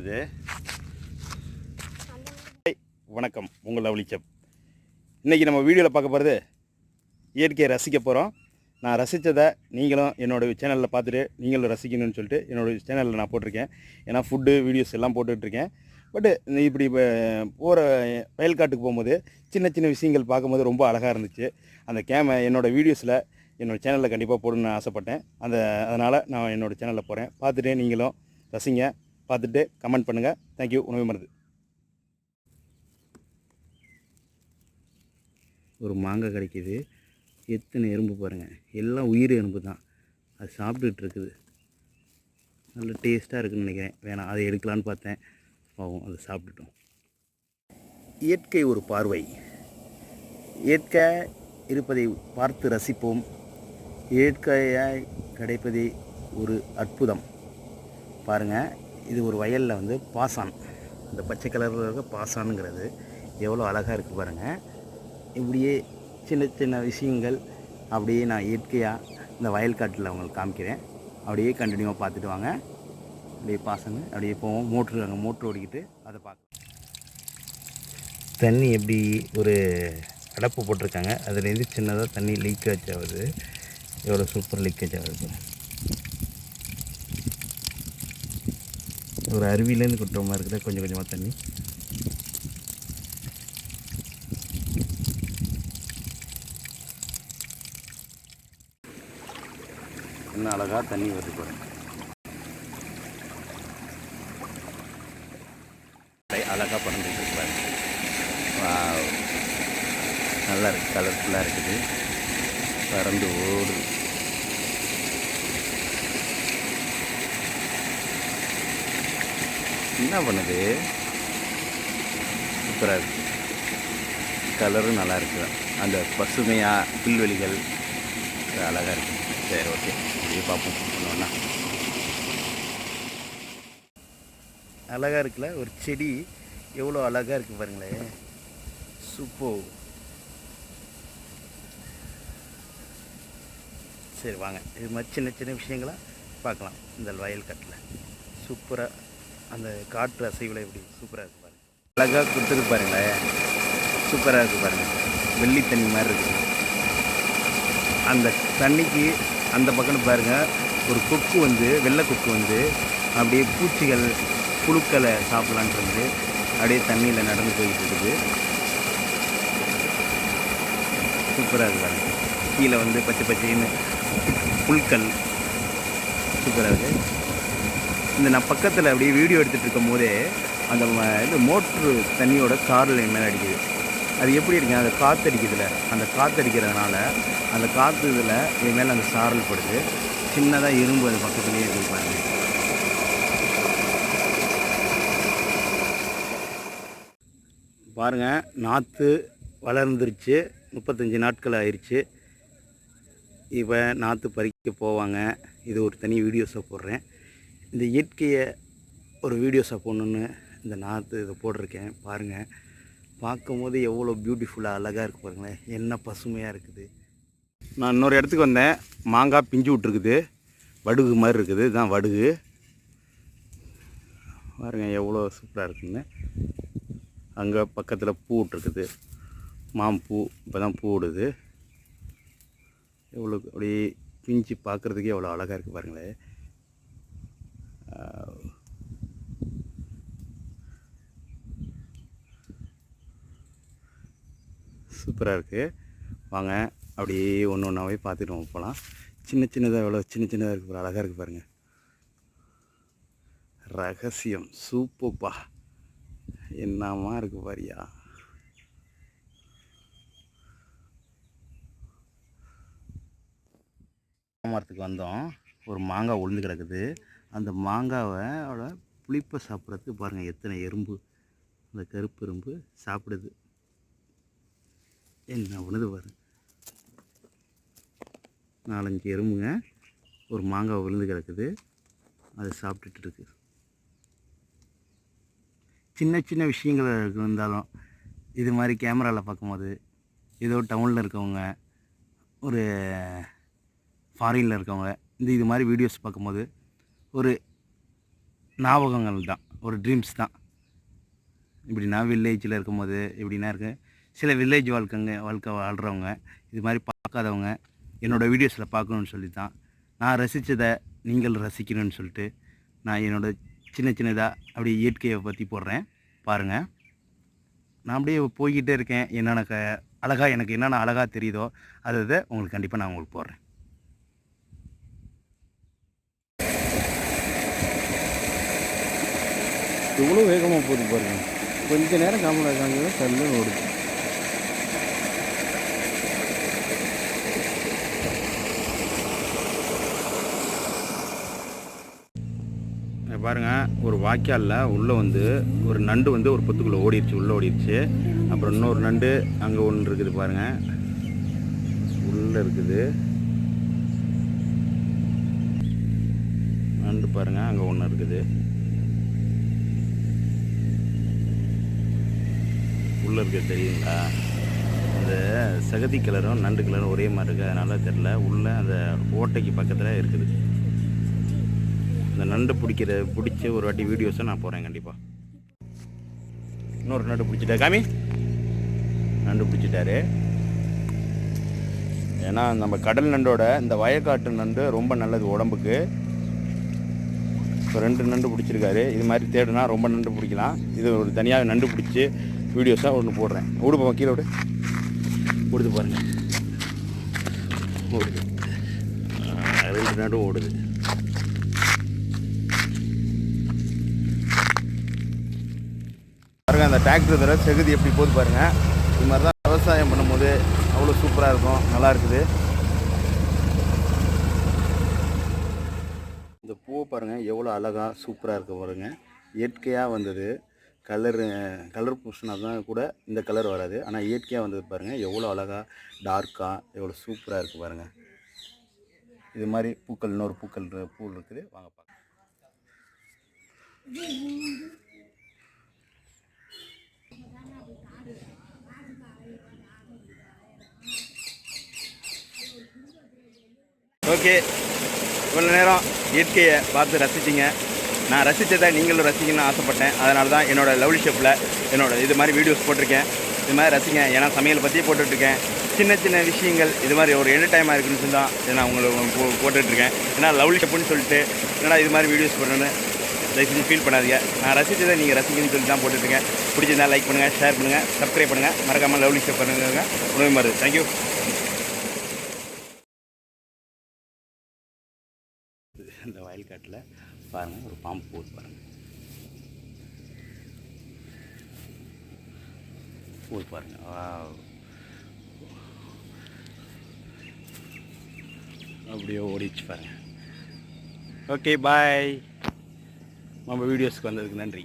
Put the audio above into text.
இது வணக்கம். உங்கள் லவ்லிச்சப் இன்றைக்கி நம்ம வீடியோவில் பார்க்க போகிறது இயற்கையை ரசிக்க போகிறோம் நான் ரசித்ததை நீங்களும் என்னோடய சேனலில் பார்த்துட்டு நீங்களும் ரசிக்கணும்னு சொல்லிட்டு என்னோடய சேனலில் நான் போட்டிருக்கேன். ஏன்னா ஃபுட்டு வீடியோஸ் எல்லாம் போட்டுட்ருக்கேன் பட்டு இப்படி போகிற வயல்காட்டுக்கு போகும்போது சின்ன சின்ன விஷயங்கள் பார்க்கும்போது ரொம்ப அழகாக இருந்துச்சு. அந்த கேம என்னோடய வீடியோஸில் என்னோடய சேனலில் கண்டிப்பாக போடணும்னு ஆசைப்பட்டேன். அந்த அதனால் நான் என்னோடய சேனலில் போகிறேன் பார்த்துட்டு நீங்களும் ரசிங்க. பார்த்துட்டு கமெண்ட் பண்ணுங்கள் தேங்க்யூ உணவு மருந்து. ஒரு மாங்காய் கிடைக்கிது. எத்தனை எறும்பு பாருங்கள் எல்லாம் உயிர் எறும்பு தான். அது சாப்பிட்டுட்டு இருக்குது. நல்ல டேஸ்ட்டாக இருக்குதுன்னு நினைக்கிறேன். வேணாம் அதை எடுக்கலான்னு பார்த்தேன். பாவம் அதை சாப்பிட்டுட்டோம். இயற்கை ஒரு பார்வை. இயற்கை இருப்பதை பார்த்து ரசிப்போம். இயற்கையாய் கிடைப்பதே ஒரு அற்புதம். பாருங்கள் இது ஒரு வயலில் வந்து பாசான். இந்த பச்சை கலரில் இருக்க பாசானுங்கிறது எவ்வளோ அழகாக இருக்குது பாருங்கள் இப்படியே சின்ன சின்ன விஷயங்கள் அப்படியே நான் இயற்கையாக இந்த வயல்காட்டில் உங்களுக்கு காமிக்கிறேன். அப்படியே கண்டினியூவாக பார்த்துட்டு வாங்க. அப்படியே பாசங்க அப்படியே போவோம். மோட்ரு அங்கே மோட்ரு ஓடிக்கிட்டு அதை பார்க்க. தண்ணி எப்படி ஒரு அடப்பு போட்டிருக்காங்க. அதுலேருந்து சின்னதாக தண்ணி லீக்கேஜ் ஆகுது. எவ்வளோ சூப்பர் லீக்கேஜ் ஆகுது. ஒரு அருவியிலேருந்து கொட்டுற மாதிரி இருக்குது? கொஞ்சம் கொஞ்சமாக தண்ணி. என்ன அழகாக தண்ணி வருது பாருங்க. அழகாக பறந்துட்டு இருக்கு பாருங்க. Wow. நல்லா இருக்குது கலர்ஃபுல்லாக இருக்குது. பறந்து ஓடுது. என்ன பண்ணுது? சூப்பராக இருக்குது கலரும் நல்லா இருக்குது அந்த பசுமையாக புல்வெளிகள் அழகாக இருக்குது சரி ஓகே அப்படியே பார்ப்போம் பண்ணுவோன்னா அழகாக இருக்குல்ல? ஒரு செடி எவ்வளோ அழகாக இருக்குது பாருங்களேன் சூப்போ. சரி வாங்க. இது மாதிரி சின்ன சின்ன விஷயங்களாக பார்க்கலாம். இந்த வயல் கட்டில். சூப்பராக அந்த காற்று அசைவில் எப்படி? சூப்பராக இருக்கு பாருங்கள் அழகாக கொடுத்துருக்கு பாருங்களேன் சூப்பராக இருக்குது பாருங்கள் வெள்ளி தண்ணி மாதிரி இருக்குது அந்த தண்ணிக்கு அந்த பக்கம் பாருங்கள் ஒரு கொக்கு வந்து வெள்ளை கொக்கு வந்து அப்படியே பூச்சிகள் புழுக்களை சாப்பிட்லான்ட்டு வந்து அப்படியே தண்ணியில் நடந்து போயிட்டு இருக்குது. சூப்பராக இருக்கு பாருங்கள் கீழே வந்து பச்சை பச்சைன்னு புல்கள் சூப்பராக இருக்குது இந்த நான் பக்கத்தில் அப்படியே வீடியோ எடுத்துகிட்டு இருக்கும் போதே அந்த இது மோட்ரு தண்ணியோட சாரல் என் மேலே அடிக்குது. அது எப்படி இருக்குங்க அந்த காற்று அடிக்குதுல அந்த காற்று அடிக்கிறதுனால அந்த காற்று இதில் என் மேலே அந்த சாரல் படுது. சின்னதாக இரும்பு அது பக்கத்துலேயே இருக்குது பாருங்கள் பாருங்கள் நாற்று வளர்ந்துருச்சு. முப்பத்தஞ்சு நாட்கள் ஆயிடுச்சு இப்போ நாற்று பறிக்க போவாங்க. இது ஒரு தனி வீடியோஸை போடுறேன். இந்த இயற்கையை ஒரு வீடியோஸை போடணுன்னு இந்த நாற்று இதை போட்டிருக்கேன் பாருங்கள் பார்க்கும்போது எவ்வளோ பியூட்டிஃபுல்லாக அழகாக இருக்குது பாருங்களேன். என்ன பசுமையாக இருக்குது. நான் இன்னொரு இடத்துக்கு வந்தேன். மாங்காய் பிஞ்சு விட்ருக்குது வடுகு மாதிரி இருக்குது. இதுதான் வடுகு. பாருங்கள் எவ்வளோ சூப்பராக இருக்குன்னு அங்கே பக்கத்தில் பூ விட்ருக்குது மாம்பூ இப்போ தான் பூ விடுது. எவ்வளோ அப்படியே பிஞ்சு பார்க்குறதுக்கே எவ்வளோ அழகாக இருக்குது பாருங்களேன். சூப்பராக இருக்குது வாங்க அப்படியே ஒன்று ஒன்றாவே பார்த்துட்டு நம்ம போகலாம் சின்ன சின்னதாக எவ்வளோ சின்ன சின்னதாக இருக்குது அழகாக இருக்குது பாருங்கள் ரகசியம் சூப்பப்பா என்னமா இருக்குது பாரியா? மரத்துக்கு வந்தோம். ஒரு மாங்காய் உளுந்து கிடக்குது. அந்த மாங்காவோட புளிப்பை சாப்பிட்றதுக்கு பாருங்கள் எத்தனை எறும்பு. அந்த கருப்பு எறும்பு சாப்பிடுது. என்ன உணது பாரு. நாலஞ்சு எறும்புங்க ஒரு மாங்காய் விழுந்து கிடக்குது. அதை சாப்பிட்டுட்டு இருக்கு. சின்ன சின்ன விஷயங்கள் இருந்தாலும் இது மாதிரி கேமராவில் பார்க்கும்போது ஏதோ டவுனில் இருக்கவங்க ஒரு ஃபாரினில் இருக்கவங்க இந்த இது மாதிரி வீடியோஸ் பார்க்கும்போது ஒரு ஞாபகங்கள் தான் ஒரு ட்ரீம்ஸ் தான். இப்படின்னா வில்லேஜில் இருக்கும்போது இப்படின்னா இருக்கு சில வில்லேஜ் வாழ்க்கைங்க வாழ்க்கை வாழ்கிறவங்க இது மாதிரி பார்க்காதவங்க என்னோடய வீடியோஸில் பார்க்கணுன்னு சொல்லி தான் நான் ரசித்ததை நீங்கள் ரசிக்கணும்னு சொல்லிட்டு நான் என்னோடய சின்ன சின்னதாக அப்படியே இயற்கையை பற்றி போடுறேன். பாருங்கள் நான் அப்படியே போய்கிட்டே இருக்கேன். என்னென்ன க அழகாக எனக்கு என்னென்ன அழகாக தெரியுதோ அதை உங்களுக்கு கண்டிப்பாக நான் உங்களுக்கு போடுறேன். எவ்வளோ வேகமாக போகுது பாருங்கள் கொஞ்ச நேரம் காமராஜ் இருக்காங்க தள்ளு ஓடுது. பாருங்கள் ஒரு வாய்க்காலில் உள்ளே வந்து ஒரு நண்டு வந்து ஒரு பொத்துக்குள்ளே ஓடிடுச்சு உள்ளே ஓடிடுச்சு அப்புறம் இன்னொரு நண்டு அங்கே ஒன்று இருக்குது பாருங்கள் உள்ளே இருக்குது. நண்டு பாருங்கள் அங்கே ஒன்று இருக்குது. உள்ளே இருக்க தெரியுங்களா? அந்த சகதி கலரும் நண்டு கலரும் ஒரே மாதிரி இருக்குது அதனால் தெரில உள்ளே அந்த ஓட்டைக்கு பக்கத்தில் இருக்குது. இந்த நண்டு பிடிக்கிற பிடிச்ச ஒரு வாட்டி வீடியோஸை நான் போகிறேன் கண்டிப்பாக இன்னொரு நண்டு பிடிச்சிட்டா? காமி? நண்டு பிடிச்சிட்டாரு. ஏன்னா நம்ம கடல் நண்டோட இந்த வயக்காட்டு நண்டு ரொம்ப நல்லது உடம்புக்கு. இப்போ ரெண்டு நண்டு பிடிச்சிருக்காரு. இது மாதிரி தேடுனா ரொம்ப நண்டு பிடிக்கலாம். இது ஒரு தனியாக நண்டு பிடிச்சி வீடியோஸாக ஒன்று போடுறேன். ஓடு போவோம் கீழே விடு ஓடுது பாருங்க. ஓடுது. ரெண்டு நண்டும் ஓடுது. பாருங்க அந்த டிராக்டர் தர செகுதி எப்படி போகுது பாருங்க. இது மாதிரி தான் விவசாயம் பண்ணும்போது அவ்வளோ சூப்பராக இருக்கும். நல்லா இருக்குது. இந்த பூவை பாருங்கள் எவ்வளோ அழகாக சூப்பராக இருக்கு பாருங்க. இயற்கையாக வந்தது. கலர் கலர் பூசினா தான் கூட இந்த கலர் வராது. ஆனால் இயற்கையாக வந்தது பாருங்கள் எவ்வளோ அழகாக டார்க்காக எவ்வளோ சூப்பராக இருக்குது பாருங்கள் இது மாதிரி பூக்கள் இன்னொரு பூக்கள் பூ இருக்குது. வாங்க பார்க்க ஓகே இவ்வளோ நேரம் இயற்கையை பார்த்து ரசிச்சிங்க. நான் ரசித்ததை நீங்களும் ரசிக்கணும்னு ஆசைப்பட்டேன். அதனால தான் என்னோடய லவ்லி ஷேப்பில் என்னோடய இது மாதிரி வீடியோஸ் போட்டிருக்கேன். இது மாதிரி ரசிங்க. ஏன்னா சமையல் பற்றி போட்டுட்ருக்கேன். சின்ன சின்ன விஷயங்கள் இது மாதிரி ஒரு என்டர்டைமாக இருக்குன்னு சொல்லி தான் இதை நான் உங்களுக்கு போ போட்டுட்ருக்கேன். ஏன்னா லவ்லி ஷேப்புன்னு சொல்லிட்டு என்னடா இது மாதிரி வீடியோஸ் பண்ணணும்னு தயவு செஞ்சு ஃபீல் பண்ணாதீங்க. நான் ரசித்ததை நீங்கள் ரசிக்கணும்னு சொல்லி தான் போட்டுட்ருக்கேன். பிடிச்சிருந்தா லைக் பண்ணுங்கள் ஷேர் பண்ணுங்கள் சப்ஸ்கிரைப் பண்ணுங்கள் மறக்காமல் லவ்லி ஷேப் பண்ணுங்க. உணவு மாதிரி. தேங்க்யூ இந்த வயல்காட்டில் பாருங்கள் ஒரு பாம்பு போகுது பாருங்கள் போய் பாருங்கள் அப்படியே ஓடிச்சு பாருங்கள் ஓகே பாய் நம்ம வீடியோஸ்க்கு வந்ததுக்கு நன்றி.